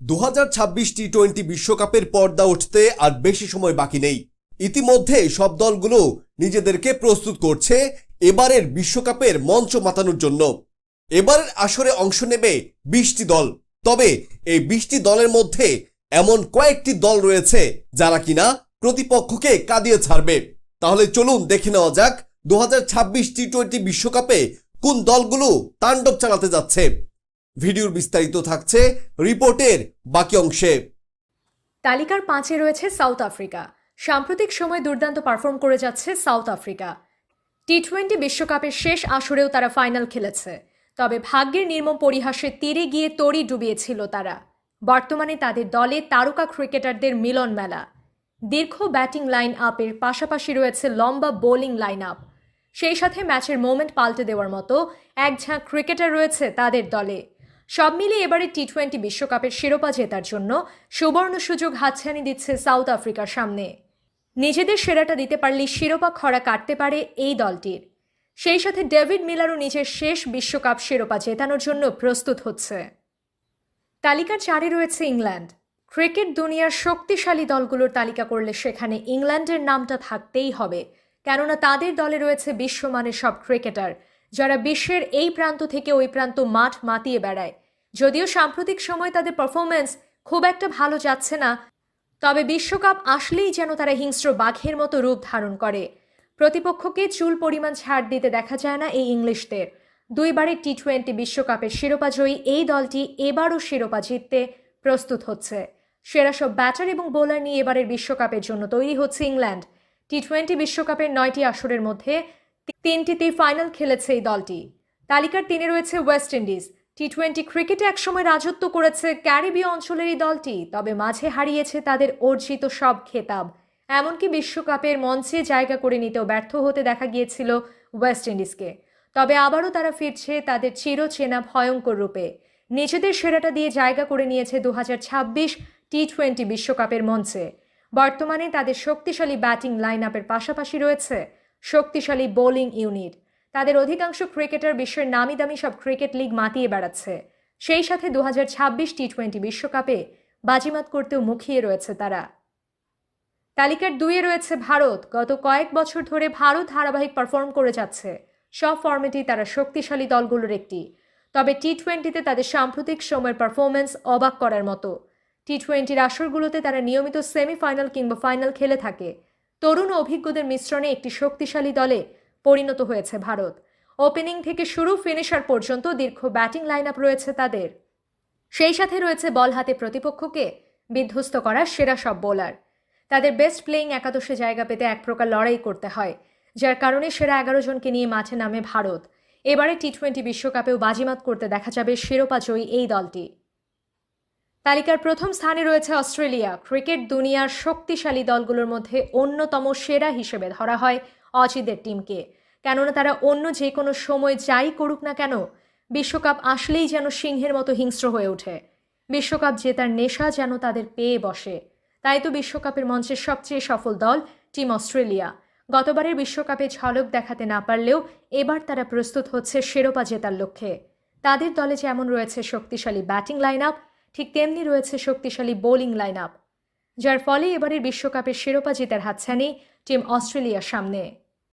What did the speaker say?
দু হাজার ছাব্বিশ টি টোয়েন্টি বিশ্বকাপের পর্দা উঠতে আর বেশি সময় বাকি নেই। ইতিমধ্যে সব দলগুলো নিজেদেরকে প্রস্তুত করছে এবারের বিশ্বকাপের মঞ্চ মাতানোর জন্য। এবারের আসরে অংশ নেবে বিশটি দল। তবে এই বিশটি দলের মধ্যে এমন কয়েকটি দল রয়েছে যারা কিনা প্রতিপক্ষকে কাঁদিয়ে ছাড়বে। তাহলে চলুন দেখে নেওয়া যাক দু হাজার টি টোয়েন্টি বিশ্বকাপে কোন দলগুলো তাণ্ডব চালাতে যাচ্ছে। ভিডিওর বিস্তারিত থাকছে রিপোর্টের বাকি অংশে। তালিকার পাঁচে রয়েছে সাউথ আফ্রিকা। সাম্প্রতিক সময় দুর্দান্ত পারফর্ম করে যাচ্ছে সাউথ আফ্রিকা। টি টোয়েন্টি বিশ্বকাপের শেষ আসরেও তারা ফাইনাল খেলেছে। তবে ভাগ্যের নির্মম পরিহাসে তীরে গিয়ে তড়ি ডুবিয়েছিল তারা। বর্তমানে তাদের দলে তারকা ক্রিকেটারদের মিলন মেলা। দীর্ঘ ব্যাটিং লাইন আপের পাশাপাশি রয়েছে লম্বা বোলিং লাইন আপ সেই সাথে ম্যাচের মোমেন্ট পাল্টে দেওয়ার মতো এক ঝাঁক ক্রিকেটার রয়েছে তাদের দলে। সব মিলিয়ে এবারে টি টোয়েন্টি বিশ্বকাপের শিরোপা জেতার জন্য সুবর্ণ সুযোগ হাতছানি দিচ্ছে সাউথ আফ্রিকার সামনে। নিজেদের সেরাটা দিতে পারলেই শিরোপা খরা কাটতে পারে এই দলটির। সেই সাথে ডেভিড মিলারও নিজের শেষ বিশ্বকাপ শিরোপা জেতানোর জন্য প্রস্তুত হচ্ছে। তালিকার চারে রয়েছে ইংল্যান্ড। ক্রিকেট দুনিয়ার শক্তিশালী দলগুলোর তালিকা করলে সেখানে ইংল্যান্ডের নামটা থাকতেই হবে, কেননা তাদের দলে রয়েছে বিশ্বমানের সব ক্রিকেটার যারা বিশ্বের এই প্রান্ত থেকে ওই প্রান্ত মাঠ মাতিয়ে বেড়ায়। যদিও সাম্প্রতিক সময় তাদের পারফরমেন্স খুব একটা ভালো যাচ্ছে না, তবে বিশ্বকাপ আসলেই যেন তারা হিংস্র বাঘের মতো রূপ ধারণ করে। প্রতিপক্ষকে চুল পরিমাণ ছাড় দিতে দেখা যায় না এই ইংলিশদের। দুইবারের টি টোয়েন্টি বিশ্বকাপের শিরোপা জয়ী এই দলটি এবারও শিরোপা জিততে প্রস্তুত হচ্ছে। সেরা সব ব্যাটার এবং বোলার নিয়ে এবারের বিশ্বকাপের জন্য তৈরি হচ্ছে ইংল্যান্ড। টি টোয়েন্টি বিশ্বকাপের নয়টি আসরের মধ্যে তিনটিতেই ফাইনাল খেলেছে এই দলটি। তালিকার তিনে রয়েছে ওয়েস্ট ইন্ডিজ। টি টোয়েন্টি ক্রিকেটে একসময় রাজত্ব করেছে ক্যারিবীয় অঞ্চলের এই দলটি, তবে মাঝে হারিয়েছে তাদের অর্জিত সব খেতাব। এমনকি বিশ্বকাপের মঞ্চে জায়গা করে নিতেও ব্যর্থ হতে দেখা গিয়েছিল ওয়েস্ট ইন্ডিজকে। তবে আবারও তারা ফিরছে তাদের চিরচেনা ভয়ঙ্কর রূপে। নিজেদের সেরাটা দিয়ে জায়গা করে নিয়েছে দু টি টোয়েন্টি বিশ্বকাপের মঞ্চে। বর্তমানে তাদের শক্তিশালী ব্যাটিং লাইন আপের পাশাপাশি রয়েছে শক্তিশালী বোলিং ইউনিট। তাদের অধিকাংশ ক্রিকেটার বিশ্বের নামি দামি সব ক্রিকেট লিগ মাতিয়ে বেড়াচ্ছে। সেই সাথে দু টি টোয়েন্টি বিশ্বকাপে বাজিমাত করতেও মুখিয়ে রয়েছে তারা। তালিকার দুইয়ে রয়েছে ভারত। গত কয়েক বছর ধরে ভারত ধারাবাহিক পারফর্ম করে যাচ্ছে। সব ফর্মেটেই তারা শক্তিশালী দলগুলোর একটি। তবে টি টোয়েন্টিতে তাদের সাম্প্রতিক সময়ের পারফরমেন্স অবাক করার মতো। টি টোয়েন্টির আসরগুলোতে তারা নিয়মিত সেমিফাইনাল কিংবা ফাইনাল খেলে থাকে। তরুণ অভিজ্ঞদের মিশ্রণে একটি শক্তিশালী দলে পরিণত হয়েছে ভারত। ওপেনিং থেকে শুরু ফিনিশার পর্যন্ত দীর্ঘ ব্যাটিং লাইন আপ রয়েছে তাদের। সেই সাথে রয়েছে বল হাতে প্রতিপক্ষকে বিধ্বস্ত করা সেরা সব বোলার তাদের বেস্ট প্লেয়িং একাদশে জায়গা পেতে এক প্রকার লড়াই করতে হয়, যার কারণে সেরা এগারো জনকে নিয়ে মাঠে নামে ভারত। এবারে টি টোয়েন্টি বিশ্বকাপেও বাজিমাত করতে দেখা যাবে শিরোপা জয়ী এই দলটি। তালিকার প্রথম স্থানে রয়েছে অস্ট্রেলিয়া। ক্রিকেট দুনিয়ার শক্তিশালী দলগুলোর মধ্যে অন্যতম সেরা হিসেবে ধরা হয় অজিদের টিমকে। কেননা তারা অন্য যে কোনো সময় যাই করুক না কেন, বিশ্বকাপ আসলেই যেন সিংহের মতো হিংস্র হয়ে ওঠে। বিশ্বকাপ জেতার নেশা যেন তাদের পেয়ে বসে। তাই তো বিশ্বকাপের মঞ্চের সবচেয়ে সফল দল টিম অস্ট্রেলিয়া। গতবারের বিশ্বকাপে ঝলক দেখাতে না পারলেও এবার তারা প্রস্তুত হচ্ছে শিরোপা জেতার লক্ষ্যে। তাদের দলে যেমন রয়েছে শক্তিশালী ব্যাটিং লাইন আপ ঠিক তেমনি রয়েছে শক্তিশালী বোলিং লাইন আপ, যার ফলে এবারের বিশ্বকাপের শিরোপা জেতার হাতছানি টিম অস্ট্রেলিয়ার সামনে।